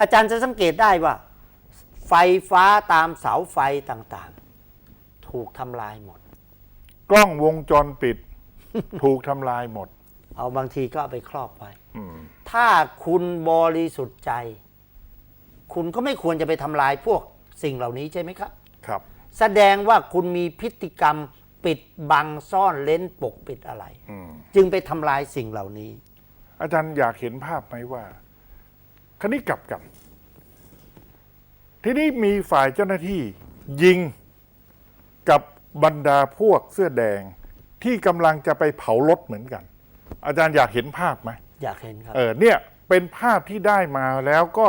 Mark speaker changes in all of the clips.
Speaker 1: อาจารย์จะสังเกตได้ว่า ไฟฟ้าตามเสาไฟต่างๆ ถูกทำลายหมด
Speaker 2: กล้องวงจรปิด ถูกทำลายหมด
Speaker 1: เอาบางทีก็เอาไปครอบไว้
Speaker 2: อืม
Speaker 1: ถ้าคุณบริสุทธิ์ใจ คุณก็ไม่ควรจะไปทำลายพวกสิ่งเหล่านี้ใช่ไหมครับ
Speaker 2: ครับ
Speaker 1: แสดงว่าคุณมีพฤติกรรมปิดบังซ่อนเล้นปกปิดอะไร
Speaker 2: อืม
Speaker 1: จึงไปทำลายสิ่งเหล่านี้
Speaker 2: อาจารย์อยากเห็นภาพไหมว่า คันนี้กลับกัน ทีนี้มีฝ่ายเจ้าหน้าที่ยิงกับบรรดาพวกเสื้อแดงที่กำลังจะไปเผารถเหมือนกัน อาจารย์อยากเห็นภาพไหม
Speaker 1: อยากเห็นครับ
Speaker 2: เออเนี่ยเป็นภาพที่ได้มาแล้วก็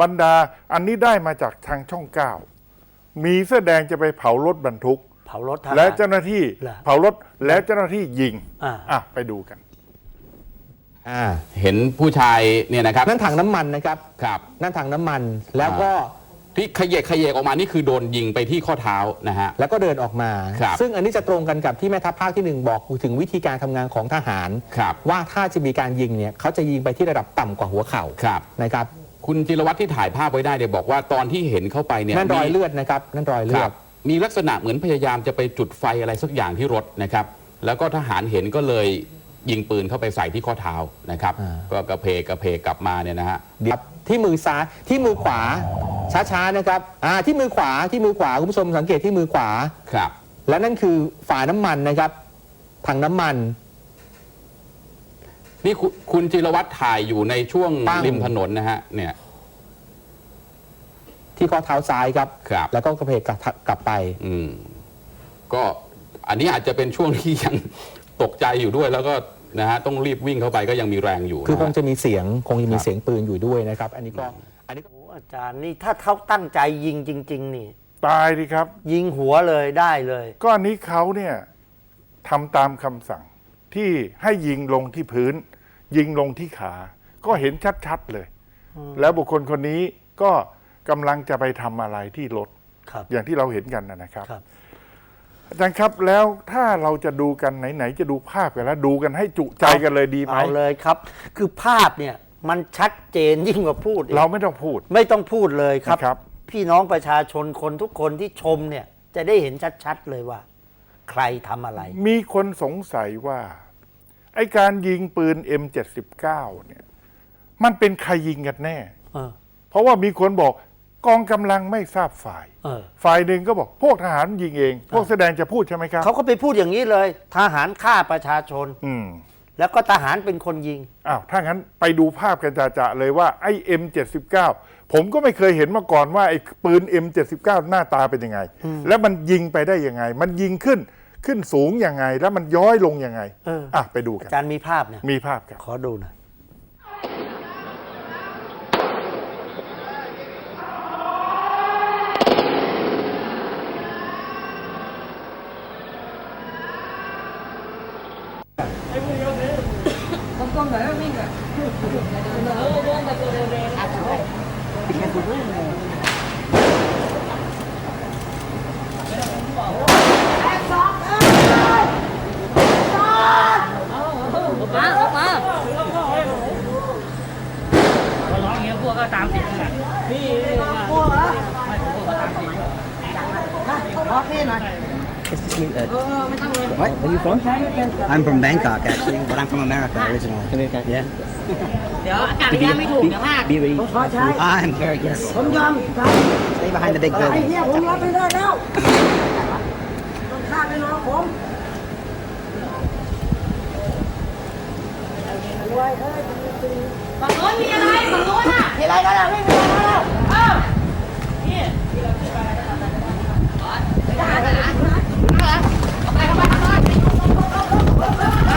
Speaker 2: บรรดาอันนี้ได้มาจากทางช่องเก้ามีเสื้อแดงจะไปเผารถบรรทุก
Speaker 1: เผารถทหาร
Speaker 2: และเจ้าหน้าที่
Speaker 1: เหรอ
Speaker 2: เผารถและเจ้าหน้าที่ยิง
Speaker 1: อ่า
Speaker 2: อะไปดูกัน
Speaker 3: อ่าเห็นผู้ชายเนี่ยนะครับ
Speaker 4: นั่นถังน้ำมันนะครับ
Speaker 3: ครับ
Speaker 4: นั่นถังน้ำมันแล้วก็
Speaker 3: ที่ขยเยกขยเยกออกมานี่คือโดนยิงไปที่ข้อเท้านะฮะ
Speaker 4: แล้วก็เดินออกมา
Speaker 3: ครับ
Speaker 4: ซึ่งอันนี้จะตรงกันกับที่แม่ทัพภาคที่หนึ่งบอกถึงวิธีการทำงานของทหาร
Speaker 3: ครับ
Speaker 4: ว่าถ้าจะมีการยิงเนี่ยเขาจะยิงไปที่ระดับต่ำกว่าหัวเข่า
Speaker 3: ครับ
Speaker 4: นะครับ
Speaker 3: คุณจิรวัตรที่ถ่ายภาพไว้ได้เนี่ยบอกว่าตอนที่เห็นเข้าไปเนี่ย
Speaker 4: นั่นรอย
Speaker 3: มี
Speaker 4: เลือดนะครับ นั่นรอยเลื
Speaker 3: ค
Speaker 4: อ
Speaker 3: รั
Speaker 4: ด
Speaker 3: บมีลักษณะเหมือนพยายามจะไปจุดไฟอะไรสักอย่างที่รถนะครับ แล้วก็ทหารเห็นก็เลย ยิงปืนเข้าไปใส่ที่ข้อเท้านะครับ
Speaker 4: อ่า
Speaker 3: ก็กระเพกกระเพกกลับมาเนี่ยนะฮะ
Speaker 4: เดี๋ยวที่มือซ้ายที่มือขวาช้าๆนะครับอ่าที่มือขวาที่มือขวาคุณผู้ชมสังเกตที่มือขวา
Speaker 3: ครับ
Speaker 4: และนั่นคือฝาน้ำมันนะครับถังน้ำมัน
Speaker 3: นี่คุณคุณจิรวัตรถ่ายอยู่ในช่วง
Speaker 4: ปั้ง
Speaker 3: ริมถนนนะฮะเนี่ย
Speaker 4: ที่ข้อเท้าซ้ายครับ
Speaker 3: ครับ
Speaker 4: แล้วก็กระเพกกลับกลับไป
Speaker 3: อืม ก็อันนี้อาจจะเป็นช่วงที่ยังตกใจอยู่ด้วยแล้วก็ นะฮะต้องรีบวิ่งเข้าไปก็ยังมีแรงอยู่
Speaker 4: คือคง
Speaker 3: นะฮะ
Speaker 4: จะมีเสียงคงจะมี
Speaker 3: ครับ
Speaker 4: เสียงปืนอยู่ด้วยนะครับ อันนี้ก็อันนี้ก็
Speaker 1: โอ้อาจารย์นี่ถ้าเขาตั้งใจยิงจริง ๆ นี่
Speaker 2: ตายดิครับ
Speaker 1: ยิงหัวเลยได้เลย
Speaker 2: ก็อันนี้เขาเนี่ยทำตามคำสั่งที่ให้ยิงลงที่พื้น ยิงลงที่ขา ก็เห็นชัดๆเลย แล้วบุคคลคนนี้ก็กำลังจะไปทำอะไรที่รถ
Speaker 1: ครับ
Speaker 2: อย่างที่เราเห็นกันนะนะครับ
Speaker 1: ครับ
Speaker 2: อาจารย์ครับแล้วถ้าเราจะดูกันไหนๆจะดูภาพกันแล้ว ดูกันให้จุใจกันเลยดีไหม
Speaker 1: เอาเลยครับ คือภาพเนี่ยมันชัดเจนยิ่งกว่าพูดอีก
Speaker 2: เราไม่ต้องพูด
Speaker 1: ไม่ต้องพูดเลยครับ
Speaker 2: นะครับ
Speaker 1: พี่น้องประชาชนคนทุกคนที่ชมเนี่ย จะได้เห็นชัดๆเลยว่า ใครทำอะไร
Speaker 2: มีคนสงสัยว่า ไอการยิงปืน M79 เนี่ย มันเป็นใครยิงกันแน่
Speaker 1: เออ
Speaker 2: เพราะว่ามีคนบอก กองกำลังไม่ทราบฝ่าย
Speaker 1: เออ
Speaker 2: ฝ่ายหนึ่งก็บอกพวกทหารยิงเอง พวกแสดงจะพูดใช่ไหมครับ
Speaker 1: เขาก็ไปพูดอย่างนี้เลย ทหารฆ่าประชาชน
Speaker 2: อืม
Speaker 1: แล้วก็ทหารเป็นคนยิง
Speaker 2: อ้าวถ้างั้นไปดูภาพกันจะๆเลยว่าไอ้ M79 ผมก็ไม่เคยเห็นมาก่อนว่าไอ้ปืน M79 หน้าตาเป็นยังไง แล้วมันยิงไปได้ยังไง มันยิงขึ้นขึ้นสูงยังไง แล้วมันย้อยลงยังไง
Speaker 1: เออ
Speaker 2: อะไปดูกั
Speaker 1: อานจารย์มีภาพเนี่ย
Speaker 2: มีภาพครับ
Speaker 1: ขอดูหน่อย
Speaker 5: What? Where are you from? I'm from Bangkok, actually, but I'm from America originally. America, yeah.
Speaker 6: เดี๋ยวอากาศยานไม่ถูกเดี๋ยวพลาด
Speaker 5: Be ready. I'm very yes. Stay behind the big building.
Speaker 7: ผมรับไม่ได้แล้วต้องฆ่าไปน้องผม
Speaker 6: ฝั่งโน้นมีอะไรฝั่งโน้นอะ
Speaker 7: มีอะไรกันแล้วไม่มีอะไรแล้ว
Speaker 6: เอ้านี่ทหารทหารเข้าไปเข้าไปเข้าไป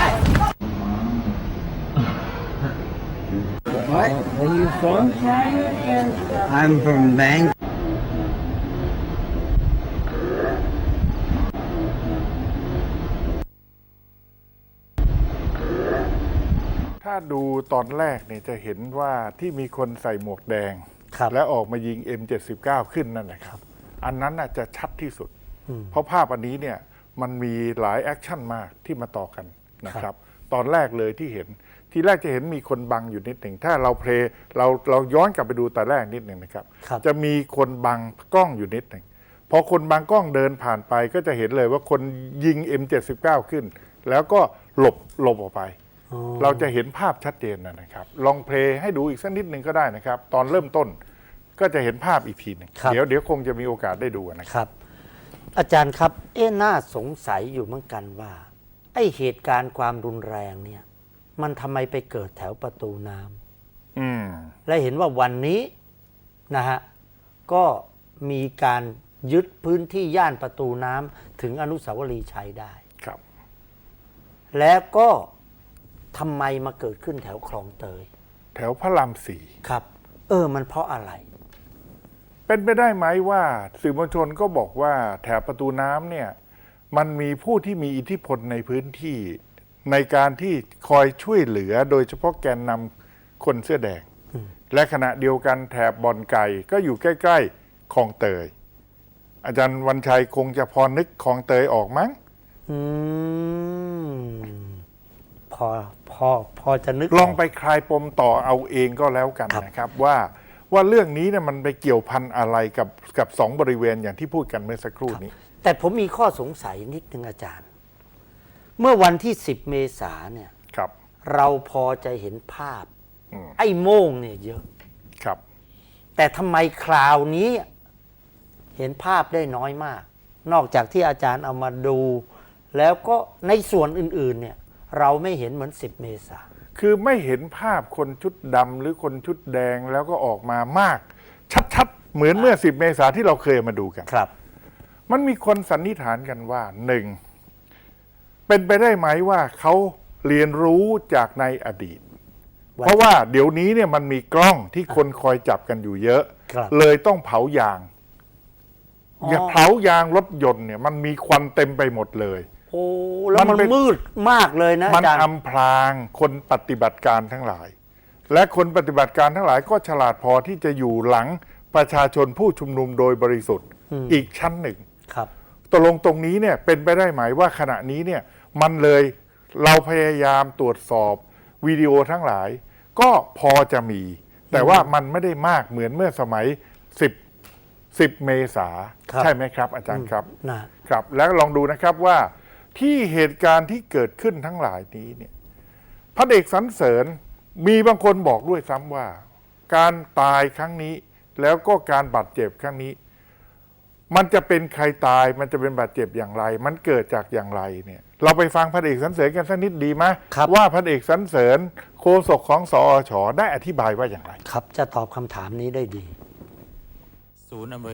Speaker 5: What? Where are you from? I'm from Bangkok.
Speaker 2: ถ้าดูตอนแรกเนี่ยจะเห็นว่าที่มีคนใส่หมวกแดง
Speaker 1: ครับ
Speaker 2: แล้วออกมายิง M79 ขึ้นนั่นแหละครับ อันนั้นน่ะจะชัดที่สุด เพราะภาพอันนี้เนี่ยมันมีหลายแอคชั่นมากที่มาต่อกันนะครับ ตอนแรกเลยที่เห็น ทีแรกจะเห็นมีคนบังอยู่นิดหนึ่ง ถ้าเราเพลย์เราเราย้อนกลับไปดูแต่แรกนิดหนึ่งนะครับ
Speaker 1: ครับ
Speaker 2: จะมีคนบังกล้องอยู่นิดหนึ่งพอคนบังกล้องเดินผ่านไปก็จะเห็นเลยว่าคนยิง M79 ขึ้น แล้วก็หลบหลบออกไปเราจะเห็นภาพชัดเจนนะนะครับ ลองเพลย์ให้ดูอีกสักนิดหนึ่งก็ได้นะครับ ตอนเริ่มต้นก็จะเห็นภาพอีกทีหนึ่ง
Speaker 1: ครับ
Speaker 2: เดี๋ยวเดี๋ยวคงจะมีโอกาสได้ดูนะครับ
Speaker 1: ครับ อาจารย์ครับ เอ๊ะน่าสงสัยอยู่เหมือนกันว่า ไอเหตุการณ์ความรุนแรงเนี่ย มันทำไมไปเกิดแถวประตูน้ำ
Speaker 2: อืม
Speaker 1: และเห็นว่าวันนี้นะฮะก็มีการยึดพื้นที่ย่านประตูน้ำถึงอนุสาวรีย์ชัยได้
Speaker 2: ครับ
Speaker 1: แล้วก็ทำไมมาเกิดขึ้นแถวคลองเตย
Speaker 2: แถวพระรามสี่
Speaker 1: ครับ เออมันเพราะอะไร
Speaker 2: เป็นไปได้ไหมว่าสื่อมวลชนก็บอกว่าแถบประตูน้ำเนี่ย มันมีผู้ที่มีอิทธิพลในพื้นที่ ในการที่คอยช่วยเหลือโดยเฉพาะแกนนำคนเสื้อแดง และขณะเดียวกันแถบบอนไก่ก็อยู่ใกล้ๆคลองเตย อาจารย์วันชัยคงจะพอนึกคลองเตยออกมั้ง
Speaker 1: อืมพอพอพอจะนึก
Speaker 2: ลองไป
Speaker 1: ก
Speaker 2: คลายปมต่อเอาเองก็แล้วกัน
Speaker 1: ครับ
Speaker 2: นะครับ ว่าว่าเรื่องนี้เนี่ยมันไปเกี่ยวพันอะไรกับกับสองบริเวณอย่างที่พูดกันเมื่อสักครู่นี้
Speaker 1: แต่ผมมีข้อสงสัยนิดนึงอาจารย์ เมื่อวันที่ 10 เมษาเนี่ย
Speaker 2: ครับ
Speaker 1: เราพอจะเห็นภาพ
Speaker 2: อืม
Speaker 1: ไอ้โม่งเนี่ยเยอะ
Speaker 2: ครับ
Speaker 1: แต่ทำไมคราวนี้เห็นภาพได้น้อยมาก นอกจากที่อาจารย์เอามาดู แล้วก็ในส่วนอื่นๆเนี่ยเราไม่เห็นเหมือน 10 เมษา
Speaker 2: คือไม่เห็นภาพคนชุดดำหรือคนชุดแดงแล้วก็ออกมามาก ชัดๆ เหมือนเมื่อ 10 เมษาที่เราเคยมาดูกัน
Speaker 1: ครับ
Speaker 2: มันมีคนสันนิษฐานกันว่าหนึ่ง เป็นไปได้ไหมว่าเขาเรียนรู้จากในอดีต
Speaker 1: วัน
Speaker 2: เพราะว่าเดี๋ยวนี้เนี่ยมันมีกล้องที่คนคอยจับกันอยู่เยอะ
Speaker 1: ครับ
Speaker 2: เลยต้องเผายาง
Speaker 1: อ๋ออ
Speaker 2: อย่าเผายางรถยนต์เนี่ยมันมีควันเต็มไปหมดเลย
Speaker 1: โอ้แล้ว
Speaker 2: มั
Speaker 1: มันน
Speaker 2: เป็น
Speaker 1: มืดมากเลยนะ
Speaker 2: มัน
Speaker 1: อาจารย์
Speaker 2: อำพรางคนปฏิบัติการทั้งหลาย และคนปฏิบัติการทั้งหลายก็ฉลาดพอที่จะอยู่หลังประชาชนผู้ชุมนุมโดยบริสุทธิ์อีกชั้นหนึ่ง
Speaker 1: ครับ
Speaker 2: ตกลงตรงนี้เนี่ยเป็นไปได้ไหมว่าขณะนี้เนี่ย มันเลยเราพยายามตรวจสอบวิดีโอทั้งหลาย ก็พอจะมี แต่ว่ามันไม่ได้มากเหมือนเมื่อสมัย 10 10 เมษา
Speaker 1: ครับ
Speaker 2: ใช่ไหมครับ อาจารย์ครับ
Speaker 1: นะ
Speaker 2: ครับ แล้วลองดูนะครับว่าที่เหตุการณ์ที่เกิดขึ้นทั้งหลายนี้เนี่ยพระเอกสรรเสริญมีบางคนบอกด้วยซ้ำว่า การตายครั้งนี้แล้วก็การบาดเจ็บครั้งนี้ มันจะเป็นใครตายมันจะเป็นบาดเจ็บอย่างไร มันเกิดจากอย่างไรเนี่ยเราไปฟังพันเอกสรรเสริญกันสักนิดดีไหม
Speaker 1: ครับ
Speaker 2: ว่าพันเอกสรรเสริญโฆษกของสอชได้อธิบายว่าอย่างไร
Speaker 1: ครับจะตอบคำถามนี้ได้ดี
Speaker 8: ศูนย์อำนวย